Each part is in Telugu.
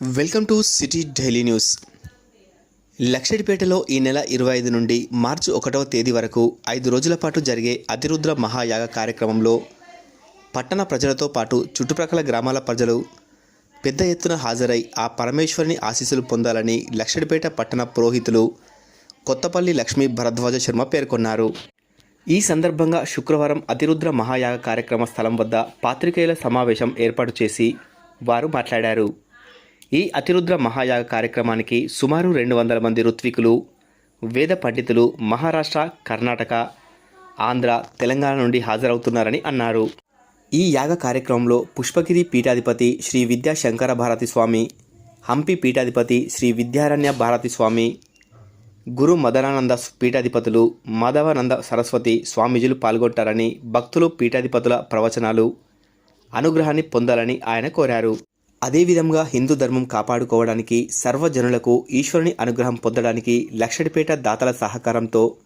Welcome to city daily news. లక్షడిపేటలో ఈ నెల ఇరవై ఐదు నుండి మార్చి ఒకటవ తేదీ వరకు ఐదు రోజుల పాటు జరిగే అతిరుద్ర మహాయాగ కార్యక్రమంలో పట్టణ ప్రజలతో పాటు చుట్టుప్రక్కల గ్రామాల ప్రజలు పెద్ద ఎత్తున హాజరై ఆ పరమేశ్వరుని ఆశీస్సులు పొందాలని లక్షడిపేట పట్టణ పురోహితులు కొత్తపల్లి లక్ష్మీ భరద్వాజ శర్మ పేర్కొన్నారు. ఈ సందర్భంగా శుక్రవారం అతిరుద్ర మహాయాగ కార్యక్రమ స్థలం వద్ద పాత్రికేయుల సమావేశం ఏర్పాటు చేసి వారు మాట్లాడారు. ఈ అతిరుద్ర మహాయాగ కార్యక్రమానికి సుమారు రెండు వందల మంది ఋత్వికులు వేద పండితులు మహారాష్ట్ర కర్ణాటక ఆంధ్ర తెలంగాణ నుండి హాజరవుతున్నారని అన్నారు. ఈ యాగ కార్యక్రమంలో పుష్పగిరి పీఠాధిపతి శ్రీ విద్యా శంకర భారతి స్వామి హంపి పీఠాధిపతి శ్రీ విద్యారణ్య భారతి స్వామి గురు మదనానంద పీఠాధిపతులు మాధవానంద సరస్వతి స్వామీజీలు పాల్గొంటారని భక్తులు పీఠాధిపతుల ప్రవచనాలు అనుగ్రహాన్ని పొందాలని ఆయన కోరారు. అదేవిధంగా హిందూ ధర్మం కాపాడుకోవడానికి సర్వజనులకు ఈశ్వరుని అనుగ్రహం పొందడానికి లక్షడిపేట దాతల సహకారంతో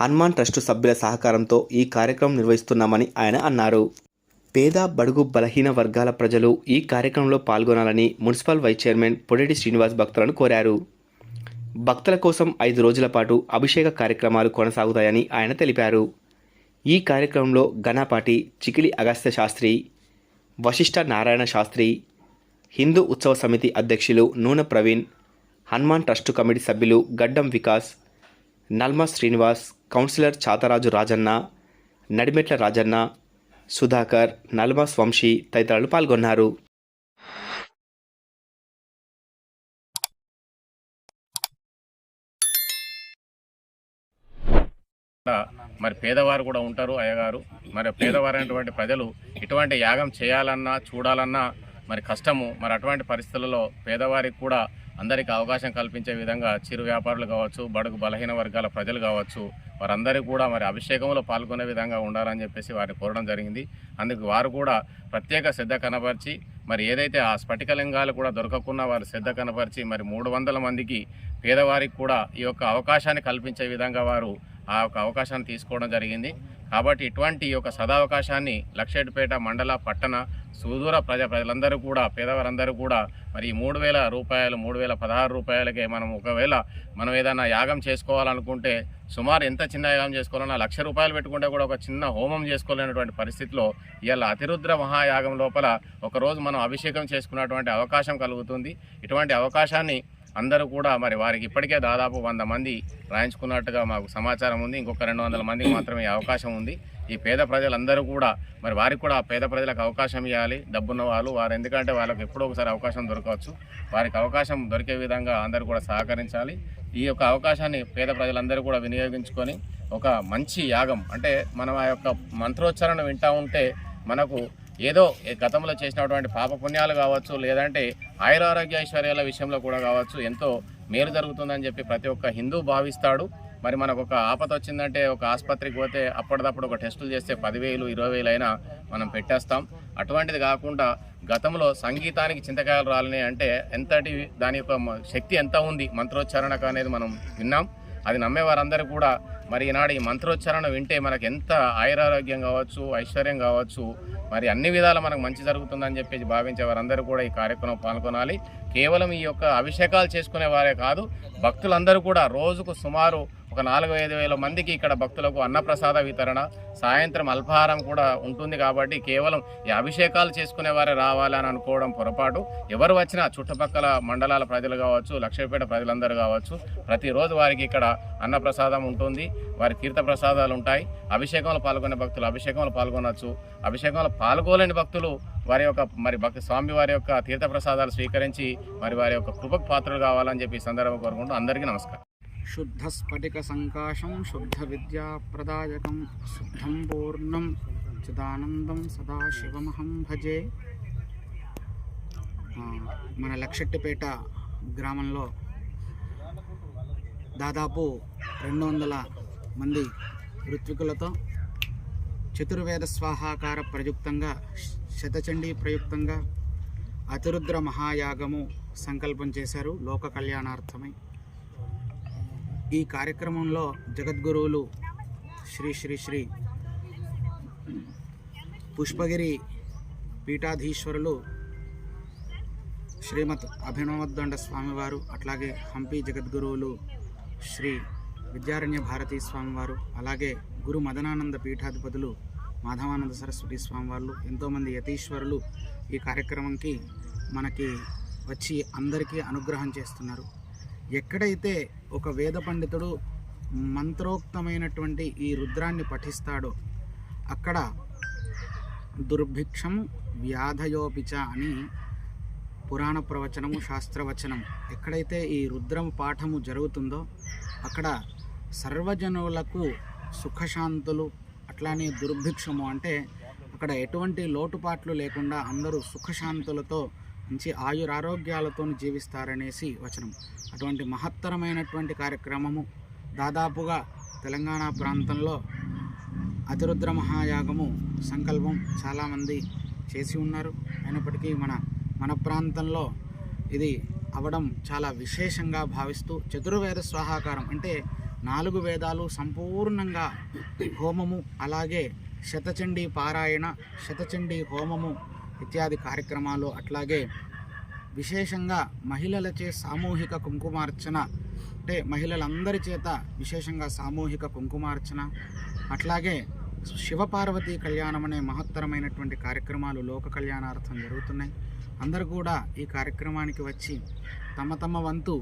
హనుమాన్ ట్రస్టు సభ్యుల సహకారంతో ఈ కార్యక్రమం నిర్వహిస్తున్నామని ఆయన అన్నారు. పేద బడుగు బలహీన వర్గాల ప్రజలు ఈ కార్యక్రమంలో పాల్గొనాలని municipal vice chairman Podeti Srinivas భక్తులను కోరారు. భక్తుల కోసం ఐదు రోజుల పాటు అభిషేక కార్యక్రమాలు కొనసాగుతాయని ఆయన తెలిపారు. ఈ కార్యక్రమంలో ఘనపాటి చికిలి అగస్త్య శాస్త్రి వశిష్ఠ నారాయణ శాస్త్రి హిందూ ఉత్సవ సమితి అధ్యక్షులు నూనె ప్రవీణ్ హనుమాన్ ట్రస్టు కమిటీ సభ్యులు గడ్డం వికాస్ నల్మ శ్రీనివాస్ కౌన్సిలర్ చాతరాజు రాజన్న నడిమెట్ల రాజన్న సుధాకర్ నల్మ స్వంశీ తదితరులు పాల్గొన్నారు. మరి పేదవారు కూడా ఉంటారు అయ్యగారు. మరి పేదవారైనటువంటి ప్రజలు ఇటువంటి యాగం చేయాలన్నా చూడాలన్నా మరి కష్టము మరి అటువంటి పరిస్థితులలో పేదవారికి కూడా అందరికీ అవకాశం కల్పించే విధంగా చిరు వ్యాపారులు కావచ్చు బడుగు బలహీన వర్గాల ప్రజలు కావచ్చు వారందరూ కూడా మరి అభిషేకంలో పాల్గొనే విధంగా ఉండాలని చెప్పేసి వారిని కోరడం జరిగింది. అందుకు వారు కూడా ప్రత్యేక శ్రద్ధ కనపరిచి మరి ఏదైతే ఆ స్ఫటికలింగాలు కూడా దొరకకుండా వారు శ్రద్ధ కనపరిచి మరి మూడు వందల మందికి పేదవారికి కూడా ఈ యొక్క అవకాశాన్ని కల్పించే విధంగా వారు ఆ యొక్క అవకాశాన్ని తీసుకోవడం జరిగింది. కాబట్టి ఇటువంటి ఈ యొక్క సదావకాశాన్ని లక్షేటిపేట మండల పట్టణ సుదూర ప్రజా ప్రజలందరూ కూడా పేదవారందరూ కూడా మరి మూడు వేల రూపాయలు మూడు వేల పదహారు రూపాయలకే మనం ఒకవేళ మనం ఏదైనా యాగం చేసుకోవాలనుకుంటే సుమారు ఎంత చిన్న యాగం చేసుకోవాలన్నా లక్ష రూపాయలు పెట్టుకుంటే కూడా ఒక చిన్న హోమం చేసుకోలేనటువంటి పరిస్థితిలో ఇవాళ అతిరుద్ర మహాయాగం లోపల ఒకరోజు మనం అభిషేకం చేసుకున్నటువంటి అవకాశం కలుగుతుంది. ఇటువంటి అవకాశాన్ని అందరూ కూడా మరి వారికి ఇప్పటికే దాదాపు వంద మంది రాయించుకున్నట్టుగా మాకు సమాచారం ఉంది. ఇంకొక రెండు వందల మందికి మాత్రమే అవకాశం ఉంది. ఈ పేద ప్రజలందరూ కూడా మరి వారికి కూడా పేద ప్రజలకు అవకాశం ఇవ్వాలి. డబ్బున్న వాళ్ళు వారు ఎందుకంటే వాళ్ళకి ఎప్పుడో ఒకసారి అవకాశం దొరకవచ్చు. వారికి అవకాశం దొరికే విధంగా అందరూ కూడా సహకరించాలి. ఈ యొక్క అవకాశాన్ని పేద ప్రజలందరూ కూడా వినియోగించుకొని ఒక మంచి యాగం అంటే మనం ఆ యొక్క మంత్రోచ్చారణ వింటూ ఉంటే మనకు ఏదో ఈ గతంలో చేసినటువంటి పాప పుణ్యాలు కావచ్చు లేదంటే ఆయురారోగ్య ఐశ్వర్యాల విషయంలో కూడా కావచ్చు ఎంతో మేలు జరుగుతుందని చెప్పి ప్రతి ఒక్క హిందూ భావిస్తాడు. మరి మనకు ఒక ఆపద వచ్చిందంటే ఒక ఆసుపత్రికి పోతే అప్పటిదప్పుడు ఒక టెస్టులు చేస్తే పదివేలు ఇరవై వేలు అయినా మనం పెట్టేస్తాం. అటువంటిది కాకుండా గతంలో సంగీతానికి చింతకాయలు రాలని అంటే ఎంతటి దాని యొక్క శక్తి ఎంత ఉంది? మంత్రోచ్చారణకు అనేది మనం విన్నాం. అది నమ్మేవారందరూ కూడా మరి ఈనాడు ఈ మంత్రోచ్చారణ వింటే మనకు ఎంత ఆయురారోగ్యం కావచ్చు ఐశ్వర్యం కావచ్చు మరి అన్ని విధాల మనకు మంచి జరుగుతుందని చెప్పేసి భావించే వారందరూ కూడా ఈ కార్యక్రమం పాల్గొనాలి. కేవలం ఈ యొక్క అభిషేకాలు చేసుకునే వారే కాదు భక్తులందరూ కూడా రోజుకు సుమారు ఒక నాలుగు ఐదు వేల మందికి ఇక్కడ భక్తులకు అన్నప్రసాద వితరణ సాయంత్రం అల్పాహారం కూడా ఉంటుంది కాబట్టి కేవలం ఈ అభిషేకాలు చేసుకునే వారే రావాలని అనుకోవడం పొరపాటు. ఎవరు వచ్చినా చుట్టుపక్కల మండలాల ప్రజలు కావచ్చు లక్ష్మీపేట ప్రజలందరూ కావచ్చు ప్రతిరోజు వారికి ఇక్కడ అన్నప్రసాదం ఉంటుంది. వారి తీర్థ ప్రసాదాలు ఉంటాయి. అభిషేకంలో పాల్గొనే భక్తులు అభిషేకంలో పాల్గొనవచ్చు అభిషేకంలో పాల్గొలేని భక్తులు వారి యొక్క మరి భక్తి స్వామి వారి యొక్క తీర్థ ప్రసాదాలు స్వీకరించి మరి వారి యొక్క కృపకు పాత్రలు కావాలని చెప్పి ఈ సందర్భం కోరుకుంటూ అందరికీ నమస్కారం. శుద్ధ స్ఫటిక సంకాశం శుద్ధ విద్యాప్రదాయకం శుద్ధం పూర్ణం చిదానందం సదాశివమహం భజే మన లక్షెట్టిపేట గ్రామంలో దాదాపు రెండు వందల మంది ఋత్వికులతో చతుర్వేద స్వాహాకార ప్రయుక్తంగా శతచండీ ప్రయుక్తంగా అతిరుద్ర మహాయాగము సంకల్పం చేశారు లోక కళ్యాణార్థమై. ఈ కార్యక్రమంలో జగద్గురువులు శ్రీ శ్రీ శ్రీ పుష్పగిరి పీఠాధీశ్వరులు శ్రీమద్ అభినవద్దండ స్వామివారు అట్లాగే హంపి జగద్గురువులు శ్రీ విద్యారణ్య భారతీ స్వామివారు అలాగే గురు మదనానంద పీఠాధిపతులు మాధవానంద సరస్వతి స్వామివార్లు ఎంతోమంది యతీశ్వరులు ఈ కార్యక్రమంకి మనకి వచ్చి అందరికీ అనుగ్రహం చేస్తున్నారు. ఎక్కడైతే ఒక వేద పండితుడు మంత్రోక్తమైనటువంటి ఈ రుద్రాన్ని పఠిస్తాడో అక్కడ దుర్భిక్షం వ్యాధయోపిచ అని పురాణ ప్రవచనము శాస్త్రవచనం ఎక్కడైతే ఈ రుద్రం పాఠము జరుగుతుందో అక్కడ సర్వజనులకు సుఖశాంతులు అట్లానే దుర్భిక్షము అంటే అక్కడ ఎటువంటి లోటుపాట్లు లేకుండా అందరూ సుఖశాంతులతో మంచి ఆయురారోగ్యాలతో జీవిస్తారనేసి వచనం. అటువంటి మహత్తరమైనటువంటి కార్యక్రమము దాదాపుగా తెలంగాణ ప్రాంతంలో అతిరుద్ర మహాయాగము సంకల్పం చాలామంది చేసి ఉన్నారు. అయినప్పటికీ మన మన ప్రాంతంలో ఇది అవడం చాలా విశేషంగా భావిస్తూ చతుర్వేద స్వాహాకారం అంటే నాలుగు వేదాలు సంపూర్ణంగా హోమము అలాగే శతచండీ పారాయణ శతచండీ హోమము ఇత్యాది కార్యక్రమాలు అట్లాగే విశేషంగా మహిళలచే సామూహిక కుంకుమార్చన అంటే మహిళలందరి చేత విశేషంగా సామూహిక కుంకుమార్చన అట్లాగే శివపార్వతీ కళ్యాణం అనే మహత్తరమైనటువంటి కార్యక్రమాలు లోక కళ్యాణార్థం జరుగుతున్నాయి. అందరూ కూడా ఈ కార్యక్రమానికి వచ్చి తమ తమ వంతు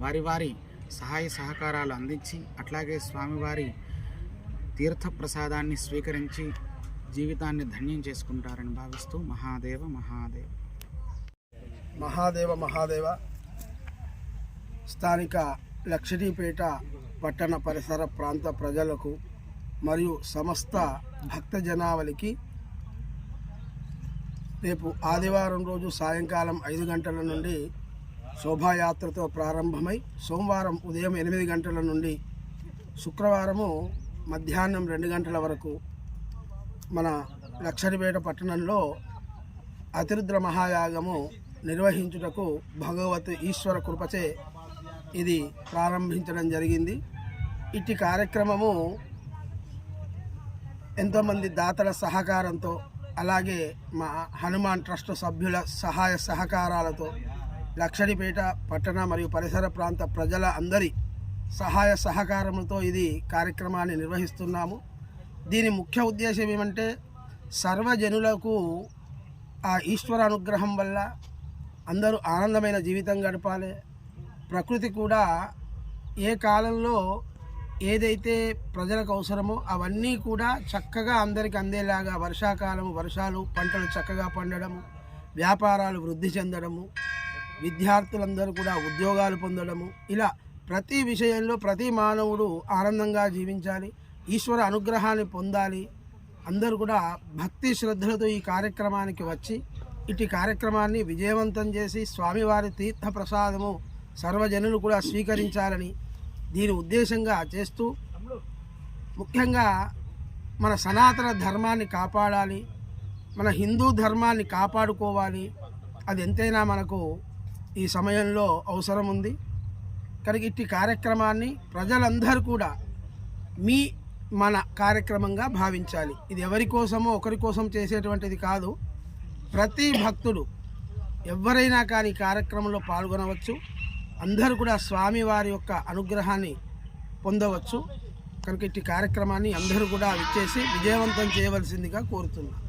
వారి వారి సహాయ సహకారాలు అందించి అట్లాగే స్వామివారి తీర్థ ప్రసాదాన్ని స్వీకరించి జీవితాన్ని ధన్యం చేసుకుంటారని భావిస్తూ మహాదేవ మహాదేవ. మహాదేవ మహాదేవ. స్థానిక లక్షణీపేట పట్టణ పరిసర ప్రాంత ప్రజలకు మరియు సమస్త భక్త జనావళికి రేపు ఆదివారం రోజు సాయంకాలం ఐదు గంటల నుండి శోభాయాత్రతో ప్రారంభమై సోమవారం ఉదయం ఎనిమిది గంటల నుండి శుక్రవారము మధ్యాహ్నం రెండు గంటల వరకు మన లక్షరిపేట పట్టణంలో అతిరుద్ర మహాయాగము నిర్వహించుటకు భగవత్ ఈశ్వర కృపచే ఇది ప్రారంభించడం జరిగింది. ఇట్టి కార్యక్రమము ఎంతోమంది దాతల సహకారంతో అలాగే మా హనుమాన్ ట్రస్ట్ సభ్యుల సహాయ సహకారాలతో లక్షడిపేట పట్టణ మరియు పరిసర ప్రాంత ప్రజల అందరి సహాయ సహకారములతో ఇది కార్యక్రమాన్ని నిర్వహిస్తున్నాము. దీని ముఖ్య ఉద్దేశం ఏమంటే సర్వజనులకు ఆ ఈశ్వర అనుగ్రహం వల్ల అందరూ ఆనందమైన జీవితం గడపాలి. ప్రకృతి కూడా ఏ కాలంలో ఏదైతే ప్రజలకు అవసరమో అవన్నీ కూడా చక్కగా అందరికి అందేలాగా వర్షాకాలం వర్షాలు పంటలు చక్కగా పండడము వ్యాపారాలు వృద్ధి చెందడము విద్యార్థులందరూ కూడా ఉద్యోగాలు పొందడము ఇలా ప్రతి విషయంలో ప్రతి మానవుడు ఆనందంగా జీవించాలి. ఈశ్వర అనుగ్రహాన్ని పొందాలి. అందరూ కూడా భక్తి శ్రద్ధలతో ఈ కార్యక్రమానికి వచ్చి ఇటు కార్యక్రమాన్ని విజయవంతం చేసి స్వామివారి తీర్థ ప్రసాదము సర్వజనులు కూడా స్వీకరించాలని దీని ఉద్దేశంగా చేస్తూ ముఖ్యంగా మన సనాతన ధర్మాన్ని కాపాడాలి మన హిందూ ధర్మాన్ని కాపాడుకోవాలి. అది ఎంతైనా మనకు ఈ సమయంలో అవసరం ఉంది కనుక ఇట్టి కార్యక్రమాన్ని ప్రజలందరూ కూడా మీ మన కార్యక్రమంగా భావించాలి. ఇది ఎవరి కోసమో ఒకరి కోసం చేసేటువంటిది కాదు. ప్రతి భక్తుడు ఎవరైనా కానీ కార్యక్రమంలో పాల్గొనవచ్చు. అందరూ కూడా స్వామివారి యొక్క అనుగ్రహాన్ని పొందవచ్చు. కనుక ఇట్టి కార్యక్రమాన్ని అందరూ కూడా విచ్చేసి విజయవంతం చేయవలసిందిగా కోరుతున్నాను